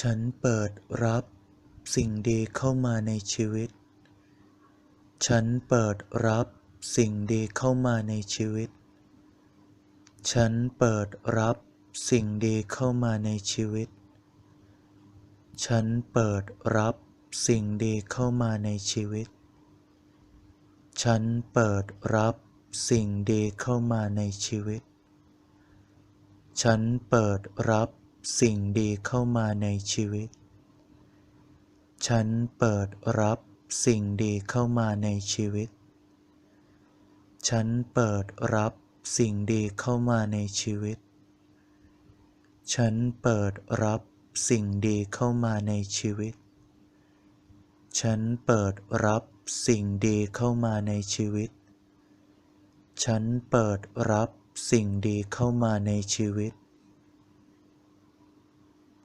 ฉันเปิดรับสิ่งดีเข้ามาในชีวิต ฉันเปิดรับสิ่งดีเข้ามาในชีวิต ฉันเปิดรับสิ่งดีเข้ามาในชีวิต ฉันเปิดรับสิ่งดีเข้ามาในชีวิต ฉันเปิดรับสิ่งดีเข้ามาในชีวิต ฉันเปิดรับ สิ่งดีเข้ามาในชีวิต ฉันเปิดรับสิ่งดีเข้ามาในชีวิต ฉันเปิดรับสิ่งดีเข้ามาในชีวิต ฉันเปิดรับสิ่งดีเข้ามาในชีวิต ฉันเปิดรับสิ่งดีเข้ามาในชีวิต ฉันเปิดรับสิ่งดีเข้ามาในชีวิต